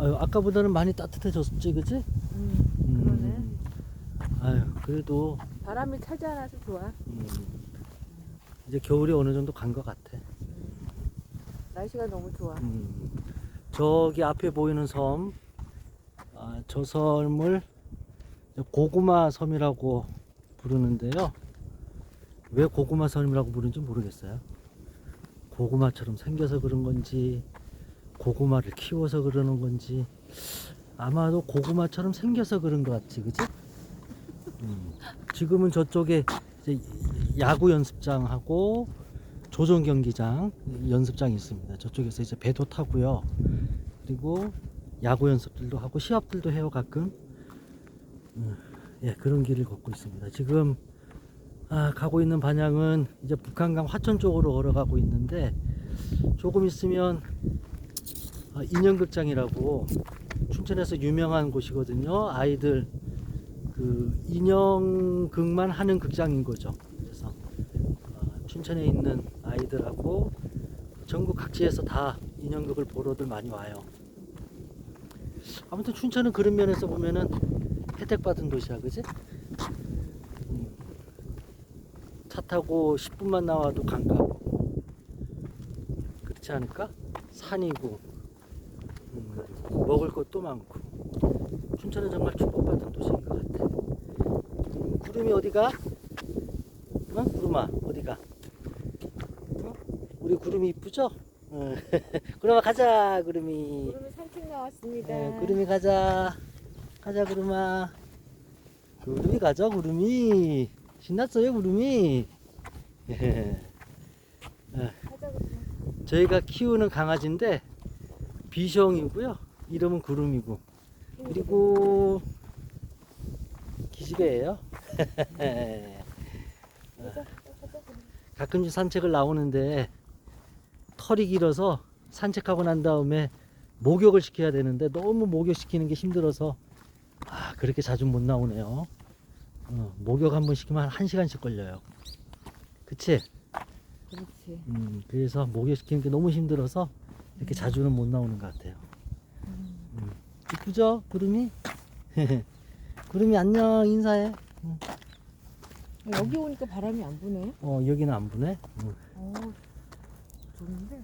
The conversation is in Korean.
아유, 아까보다는 많이 따뜻해졌지, 그지? 음, 그러네. 아유, 그래도 바람이 차지 않아서 좋아. 음, 이제 겨울이 어느 정도 간 것 같아. 날씨가 너무 좋아. 음, 저기 앞에 보이는 섬, 아, 저 섬을 고구마 섬이라고 부르는데요. 왜 고구마 섬이라고 부르는지 모르겠어요. 고구마처럼 생겨서 그런 건지, 고구마를 키워서 그러는 건지, 아마도 고구마처럼 생겨서 그런 것 같지, 그지? 음, 지금은 저쪽에 야구 연습장하고 조정 경기장 연습장이 있습니다. 저쪽에서 이제 배도 타고요. 그리고 야구 연습들도 하고 시합들도 해요 가끔. 음, 예 그런 길을 걷고 있습니다. 지금 아, 가고 있는 방향은 이제 북한강 화천 쪽으로 걸어가고 있는데 조금 있으면 아, 인형극장이라고 춘천에서 유명한 곳이거든요. 아이들 그 인형극만 하는 극장인 거죠. 그래서 어, 춘천에 있는 아이들하고 전국 각지에서 다 인형극을 보러들 많이 와요. 아무튼 춘천은 그런 면에서 보면은 혜택받은 도시야, 그지? 음. 차 타고 10분만 나와도 가까워. 그렇지 않을까? 산이고, 음, 먹을 것도 많고. 춘천은 정말 축복받은 도시인 것 같아. 음, 구름이 어디가? 어? 구름아, 어디가? 어? 우리 구름이 이쁘죠? 어. 구름아 가자, 구름이. 구름이 산책 나왔습니다. 어, 구름이 가자. 가자, 구름아. 구름이 가자, 구름이. 신났어요, 구름이. 가자, 구름아. 저희가 키우는 강아지인데 비숑이고요. 이름은 구름이고. 그리고 구름아. 가끔씩 산책을 나오는데 털이 길어서 산책하고 난 다음에 목욕을 시켜야 되는데 너무 목욕시키는 게 힘들어서 아 그렇게 자주 못 나오네요. 어, 목욕 한 번 시키면 한 1시간씩 걸려요. 그치? 그렇지. 음, 그래서 목욕시키는 게 너무 힘들어서 이렇게 자주는 못 나오는 것 같아요. 음. 이쁘죠? 구름이? 구름이 안녕 인사해. 여기 오니까 바람이 안 부네. 어 여기는 안 부네. 음. 어, 좋은데.